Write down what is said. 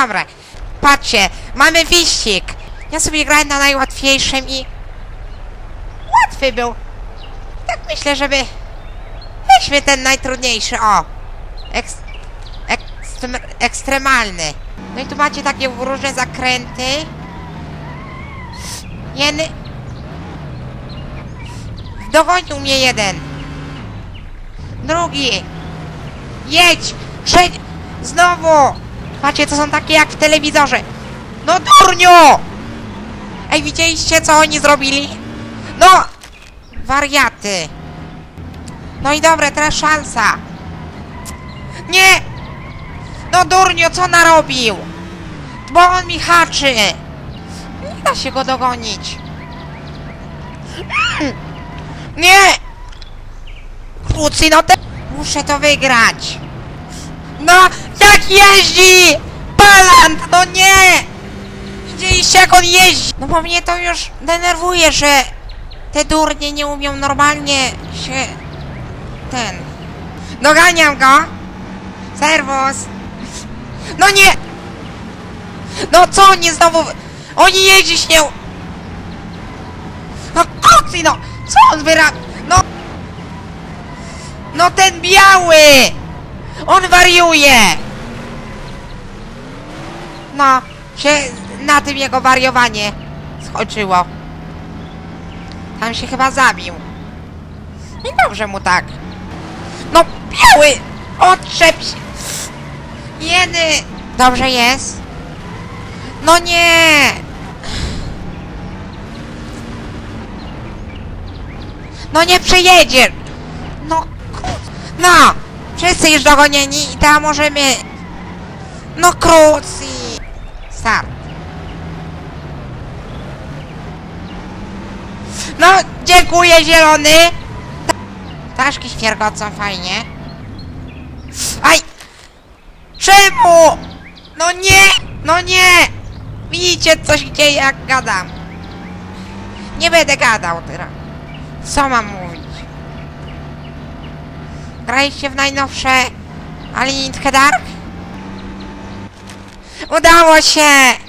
Dobra, patrzcie, mamy wyścig. Ja sobie grałem na najłatwiejszym i... Łatwy był. Tak myślę, żeby... Weźmy ten najtrudniejszy, o. Eks... Ekstrem... Ekstremalny. No i tu macie takie różne zakręty. Jeden... Dogonił mnie jeden. Drugi. Jedź! Trzeci! Znowu! Patrzcie, to są takie jak w telewizorze. No durniu! Ej, widzieliście co oni zrobili? No! Wariaty. No i dobra, teraz szansa. Nie! No durniu, co narobił? Bo on mi haczy. Nie da się go dogonić. Nie! Krucy, no te... Muszę to wygrać. No, jak jeździ! Palant, no nie! Widzieliście jak on jeździ? No bo mnie to już denerwuje, że te durnie nie umią normalnie się... Ten... Doganiam go! Serwus! No nie! No co oni znowu... Oni jeździć nie... No kucy, no! Co on wyra... No... No ten biały! On wariuje! No, się na tym jego wariowanie skończyło. Tam się chyba zabił. I dobrze mu tak. No, biały! Otrzep się! Jedy! Dobrze jest? No nie! No nie przejedziesz! No. No! Wszyscy już dogonieni i teraz możemy... No krótki! Start. No, dziękuję zielony! Taszki świergocą fajnie. Aj! Czemu? No nie! No nie! Widzicie coś gdzie jak gadam. Nie będę gadał teraz. Co mam mówić? Graliście w najnowsze Alien in the Dark? Udało się!